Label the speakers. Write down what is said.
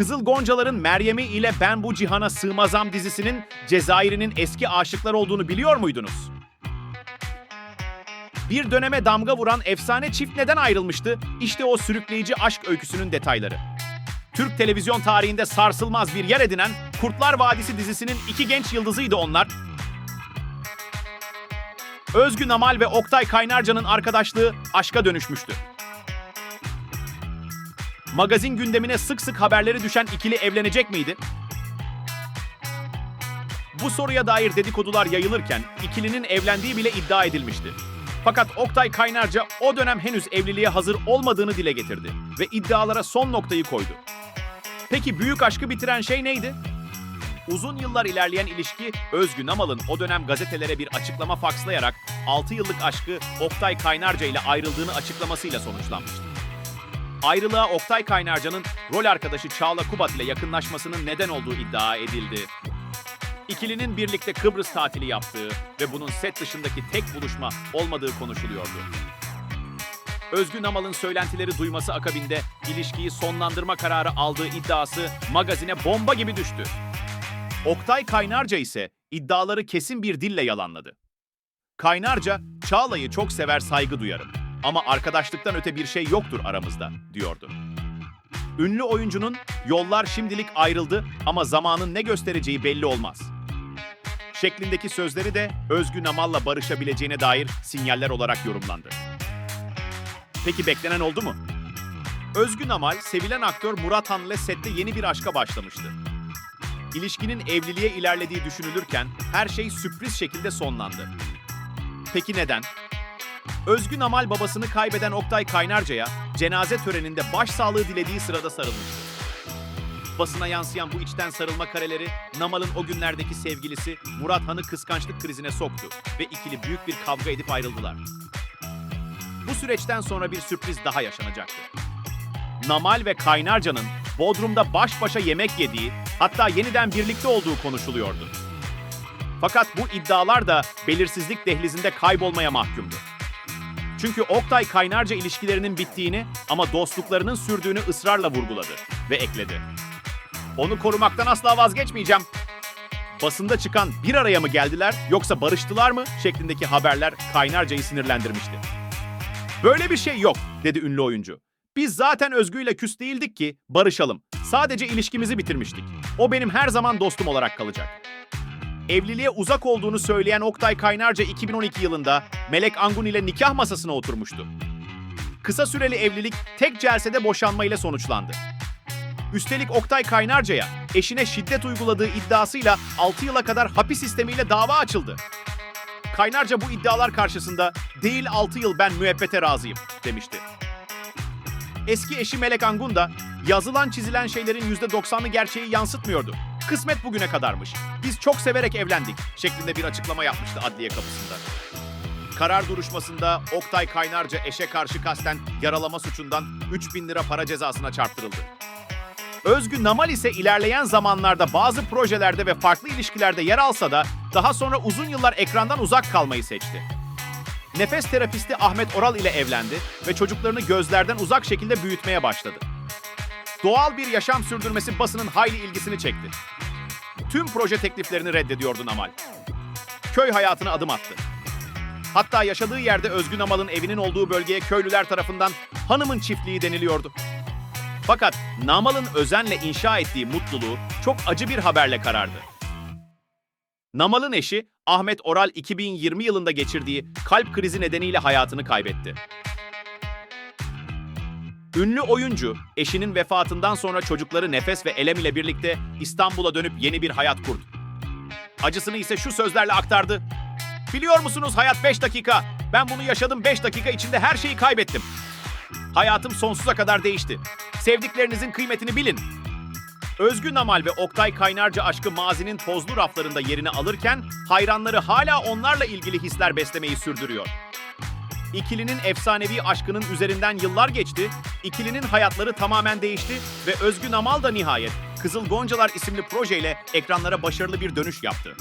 Speaker 1: Kızıl Goncalar'ın Meryem'i ile Ben Bu Cihana Sığmazam dizisinin Cezayir'in eski aşıklar olduğunu biliyor muydunuz? Bir döneme damga vuran efsane çift neden ayrılmıştı? İşte o sürükleyici aşk öyküsünün detayları. Türk televizyon tarihinde sarsılmaz bir yer edinen Kurtlar Vadisi dizisinin iki genç yıldızıydı onlar. Özgün Amal ve Oktay Kaynarca'nın arkadaşlığı aşka dönüşmüştü. Magazin gündemine sık sık haberleri düşen ikili evlenecek miydi? Bu soruya dair dedikodular yayılırken ikilinin evlendiği bile iddia edilmişti. Fakat Oktay Kaynarca o dönem henüz evliliğe hazır olmadığını dile getirdi ve iddialara son noktayı koydu. Peki büyük aşkı bitiren şey neydi? Uzun yıllar ilerleyen ilişki Özgün Amal'ın o dönem gazetelere bir açıklama fakslayarak 6 yıllık aşkı Oktay Kaynarca ile ayrıldığını açıklamasıyla sonuçlanmıştı. Ayrılığa Oktay Kaynarca'nın rol arkadaşı Çağla Kubat ile yakınlaşmasının neden olduğu iddia edildi. İkilinin birlikte Kıbrıs tatili yaptığı ve bunun set dışındaki tek buluşma olmadığı konuşuluyordu. Özgün Amal'ın söylentileri duyması akabinde ilişkiyi sonlandırma kararı aldığı iddiası magazine bomba gibi düştü. Oktay Kaynarca ise iddiaları kesin bir dille yalanladı. Kaynarca, Çağla'yı çok sever saygı duyarım ama arkadaşlıktan öte bir şey yoktur aramızda, diyordu. Ünlü oyuncunun yollar şimdilik ayrıldı ama zamanın ne göstereceği belli olmaz. Şeklindeki sözleri de Özgün Amal'la barışabileceğine dair sinyaller olarak yorumlandı. Peki beklenen oldu mu? Özgün Amal, sevilen aktör Murat Han'la sette yeni bir aşka başlamıştı. İlişkinin evliliğe ilerlediği düşünülürken her şey sürpriz şekilde sonlandı. Peki neden? Özgün Amal babasını kaybeden Oktay Kaynarca'ya cenaze töreninde başsağlığı dilediği sırada sarılmıştı. Basına yansıyan bu içten sarılma kareleri Namal'ın o günlerdeki sevgilisi Murat Han'ı kıskançlık krizine soktu ve ikili büyük bir kavga edip ayrıldılar. Bu süreçten sonra bir sürpriz daha yaşanacaktı. Namal ve Kaynarca'nın Bodrum'da baş başa yemek yediği, hatta yeniden birlikte olduğu konuşuluyordu. Fakat bu iddialar da belirsizlik dehlizinde kaybolmaya mahkumdu. Çünkü Oktay Kaynarca ilişkilerinin bittiğini ama dostluklarının sürdüğünü ısrarla vurguladı ve ekledi. Onu korumaktan asla vazgeçmeyeceğim. Basında çıkan bir araya mı geldiler yoksa barıştılar mı şeklindeki haberler Kaynarca'yı sinirlendirmişti. Böyle bir şey yok dedi ünlü oyuncu. Biz zaten Özgü ile küs değildik ki barışalım. Sadece ilişkimizi bitirmiştik. O benim her zaman dostum olarak kalacak. Evliliğe uzak olduğunu söyleyen Oktay Kaynarca 2012 yılında Melek Angun ile nikah masasına oturmuştu. Kısa süreli evlilik tek celsede boşanma ile sonuçlandı. Üstelik Oktay Kaynarca'ya eşine şiddet uyguladığı iddiasıyla 6 yıla kadar hapis sistemiyle dava açıldı. Kaynarca bu iddialar karşısında değil 6 yıl ben müebbete razıyım demişti. Eski eşi Melek Angun da yazılan çizilen şeylerin %90'ını gerçeği yansıtmıyordu. Kısmet bugüne kadarmış. Biz çok severek evlendik şeklinde bir açıklama yapmıştı adliye kapısında. Karar duruşmasında Oktay Kaynarca eşe karşı kasten yaralama suçundan 3000 lira para cezasına çarptırıldı. Özgü Namal ise ilerleyen zamanlarda bazı projelerde ve farklı ilişkilerde yer alsa da daha sonra uzun yıllar ekrandan uzak kalmayı seçti. Nefes terapisti Ahmet Oral ile evlendi ve çocuklarını gözlerden uzak şekilde büyütmeye başladı. Doğal bir yaşam sürdürmesi basının hayli ilgisini çekti. Tüm proje tekliflerini reddediyordu Namal. Köy hayatına adım attı. Hatta yaşadığı yerde Özgün Namal'ın evinin olduğu bölgeye köylüler tarafından hanımın çiftliği deniliyordu. Fakat Namal'ın özenle inşa ettiği mutluluğu çok acı bir haberle karardı. Namal'ın eşi Ahmet Oral 2020 yılında geçirdiği kalp krizi nedeniyle hayatını kaybetti. Ünlü oyuncu, eşinin vefatından sonra çocukları Nefes ve Elem ile birlikte İstanbul'a dönüp yeni bir hayat kurdu. Acısını ise şu sözlerle aktardı. Biliyor musunuz hayat 5 dakika. Ben bunu yaşadım 5 dakika içinde her şeyi kaybettim. Hayatım sonsuza kadar değişti. Sevdiklerinizin kıymetini bilin. Özgün Namal ve Oktay Kaynarca aşkı mazinin tozlu raflarında yerini alırken hayranları hala onlarla ilgili hisler beslemeyi sürdürüyor. İkilinin efsanevi aşkının üzerinden yıllar geçti, ikilinin hayatları tamamen değişti ve Özgün Amal da nihayet Kızıl Goncalar isimli projeyle ekranlara başarılı bir dönüş yaptı.